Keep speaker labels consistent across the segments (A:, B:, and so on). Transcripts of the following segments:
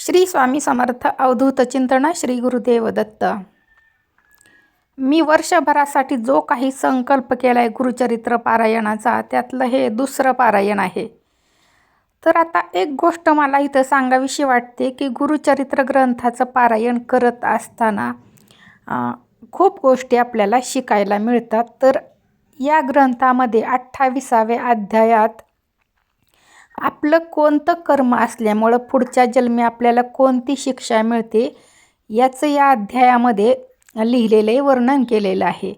A: श्री स्वामी समर्थ अवधूत चिंतन श्री गुरुदेव दत्त. मी वर्षभरासाठी जो काही संकल्प केला आहे गुरुचरित्र पारायणाचा त्यातलं हे दुसरं पारायण आहे. तर आता एक गोष्ट मला इथं सांगावीशी वाटते की गुरुचरित्र ग्रंथाचं पारायण करत असताना खूप गोष्टी आपल्याला शिकायला मिळतात. तर या ग्रंथामध्ये अठ्ठावीसाव्या अध्यायात आपलं कोणतं कर्म असल्यामुळं पुढच्या जन्मी आपल्याला कोणती शिक्षा मिळते याचं या अध्यायामध्ये लिहिलेले वर्णन केलेलं आहे.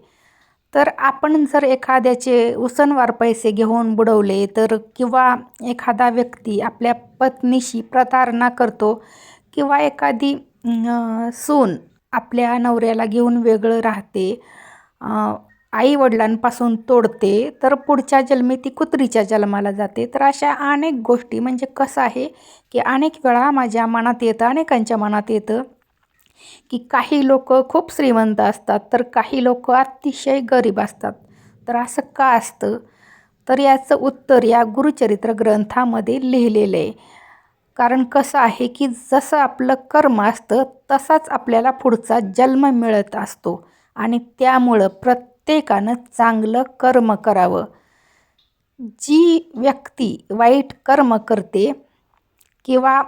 A: तर आपण जर एखाद्याचे उसनवार पैसे घेऊन बुडवले तर किंवा एखादा व्यक्ती आपल्या पत्नीशी प्रतारणा करतो किंवा एखादी सून आपल्या नवऱ्याला घेऊन वेगळं राहते आई वडिलांपासून तोडते तर पुढच्या जन्मी ती कुत्रीच्या जन्माला जाते. तर अशा अनेक गोष्टी म्हणजे कसं आहे की अनेक वेळा माझ्या मनात येतं अनेकांच्या मनात येतं की काही लोक खूप श्रीमंत असतात तर काही लोक अतिशय गरीब असतात. तर असं का असतं? तर याचं उत्तर या गुरुचरित्र ग्रंथामध्ये लिहिलेलं आहे. कारण कसं आहे की जसं आपलं कर्म असतं तसाच आपल्याला पुढचा जन्म मिळत असतो. आणि त्यामुळं प्रत्येकानं चांगलं कर्म करावं. जी व्यक्ती वाईट कर्म करते किंवा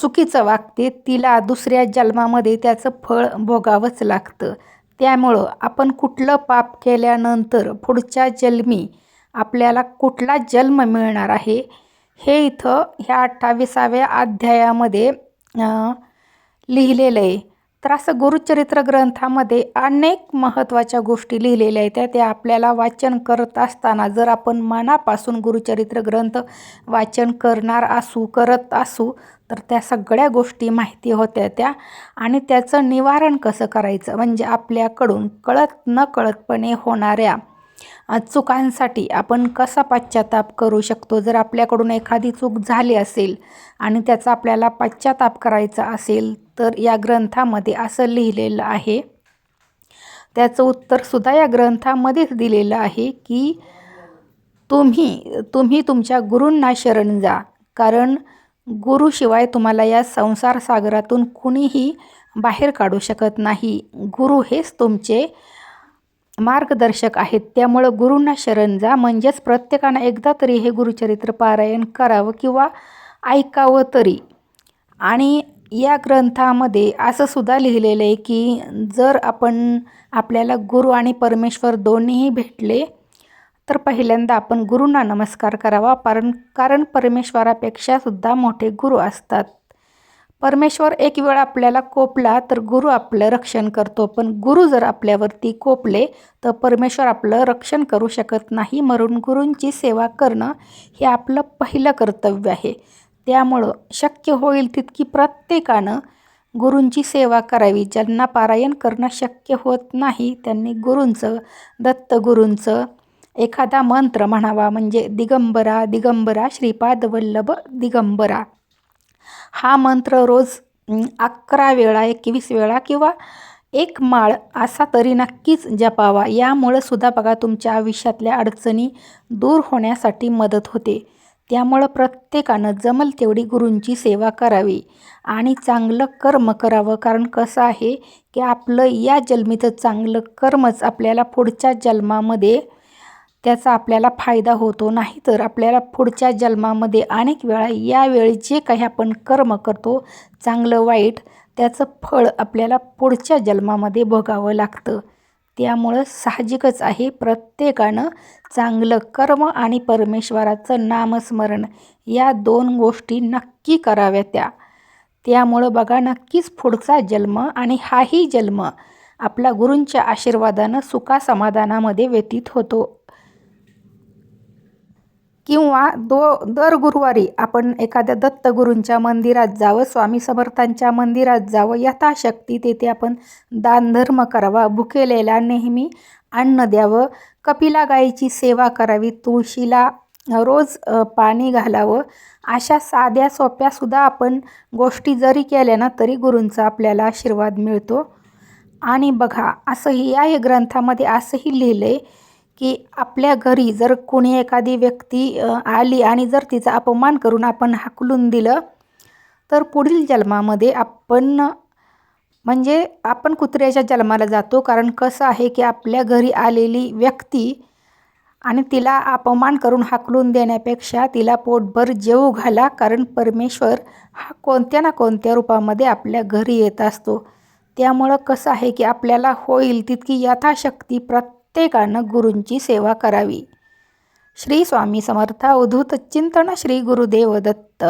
A: चुकीचं वागते तिला दुसऱ्या जन्मामध्ये त्याचं फळ भोगावंच लागतं. त्यामुळं आपण कुठलं पाप केल्यानंतर पुढच्या जन्मी आपल्याला कुठला जन्म मिळणार आहे? हे इथं ह्या अठ्ठावीसाव्या अध्यायामध्ये लिहिलेलं आहे. तर असं गुरुचरित्र ग्रंथामध्ये अनेक महत्त्वाच्या गोष्टी लिहिलेल्या आहेत. त्या आपल्याला वाचन करत असताना जर आपण मनापासून गुरुचरित्र ग्रंथ वाचन करणार असू करत असू तर त्या सगळ्या गोष्टी माहिती होत्या त्या. आणि त्याचं निवारण कसं करायचं? म्हणजे आपल्याकडून कळत न कळतपणे होणाऱ्या चुकांसाठी आपण कसा पश्चाताप करू शकतो? जर आपल्याकडून एखादी चूक झाली असेल आणि त्याचा आपल्याला पश्चाताप करायचा असेल तर या ग्रंथामध्ये असं लिहिलेलं आहे. त्याचं उत्तरसुद्धा या ग्रंथामध्येच दिलेलं आहे की तुम्ही तुम्ही तुमच्या गुरूंना शरण जा. कारण गुरुशिवाय तुम्हाला या संसार सागरातून कुणीही बाहेर काढू शकत नाही. गुरु हेच तुमचे मार्गदर्शक आहेत. त्यामुळं गुरूंना शरण जा. म्हणजेच प्रत्येकानं एकदा तरी हे गुरुचरित्र पारायण करावं किंवा ऐकावं तरी. आणि या ग्रंथामध्ये असं सुद्धा लिहिलेलं आहे की जर आपण आपल्याला गुरु आणि परमेश्वर दोन्हीही भेटले तर पहिल्यांदा आपण गुरूंना नमस्कार करावा कारण कारण परमेश्वरापेक्षा सुद्धा मोठे गुरु असतात. परमेश्वर एक वेळ आपल्याला कोपला तर गुरु आपलं रक्षण करतो. पण गुरु जर आपल्यावरती कोपले तर परमेश्वर आपलं रक्षण करू शकत नाही. म्हणून गुरूंची सेवा करणं हे आपलं पहिलं कर्तव्य आहे. त्यामुळं शक्य होईल तितकी प्रत्येकानं गुरूंची सेवा करावी. ज्यांना पारायण करणं शक्य होत नाही त्यांनी गुरूंचं दत्तगुरूंचं एखादा मंत्र म्हणावा. म्हणजे दिगंबरा दिगंबरा श्रीपाद वल्लभ दिगंबरा. हा मंत्र रोज अकरा वेळा एकवीस वेळा किंवा एक माळ असा तरी नक्कीच जपावा. यामुळं सुद्धा बघा तुमच्या आयुष्यातल्या अडचणी दूर होण्यासाठी मदत होते. त्यामुळं प्रत्येकानं जमल तेवढी गुरूंची सेवा करावी आणि चांगलं कर्म करावं. कारण कसं आहे की आपलं या जन्मीचं चांगलं कर्मच आपल्याला पुढच्या जन्मामध्ये त्याचा आपल्याला फायदा होतो. नाही तर आपल्याला पुढच्या जन्मामध्ये अनेक वेळा यावेळी जे काही आपण कर्म करतो चांगलं वाईट त्याचं फळ आपल्याला पुढच्या जन्मामध्ये भोगावं लागतं. त्यामुळं साहजिकच आहे प्रत्येकानं चांगलं कर्म आणि परमेश्वराचं नामस्मरण. या दोन गोष्टी नक्की कराव्या त्या. त्यामुळं बघा नक्कीच पुढचा जन्म आणि हाही जन्म आपला गुरूंच्या आशीर्वादानं सुखासमाधानामध्ये व्यतीत होतो. किंवा दो दर गुरुवारी आपण एखाद्या दत्तगुरूंच्या मंदिरात जावं स्वामी समर्थांच्या मंदिरात जावं यथाशक्ती तेथे आपण दानधर्म करावा भुकेलेला नेहमी अन्न द्यावं कपिला गायीची सेवा करावी तुळशीला रोज पाणी घालावं अशा साध्या सोप्यासुद्धा आपण गोष्टी जरी केल्या ना तरी गुरूंचा आपल्याला आशीर्वाद मिळतो. आणि बघा असंही या हे ग्रंथामध्ये असंही लिहिलं आहे की आपल्या घरी जर कोणी एखादी व्यक्ती आली आणि जर तिचा अपमान करून आपण हाकलून दिलं तर पुढील जन्मामध्ये आपण म्हणजे आपण कुत्र्याच्या जन्माला जातो. कारण कसं आहे की आपल्या घरी आलेली व्यक्ती आणि तिला अपमान करून हाकलून देण्यापेक्षा तिला पोटभर जेवू घाला. कारण परमेश्वर हा कोणत्या ना कोणत्या रूपामध्ये आपल्या घरी येत असतो. त्यामुळं कसं आहे की आपल्याला होईल तितकी यथाशक्ती प्रत्येकानं गुरूंची सेवा करावी. श्री स्वामी समर्थ अवधूत चिंतन श्री गुरुदेव दत्त.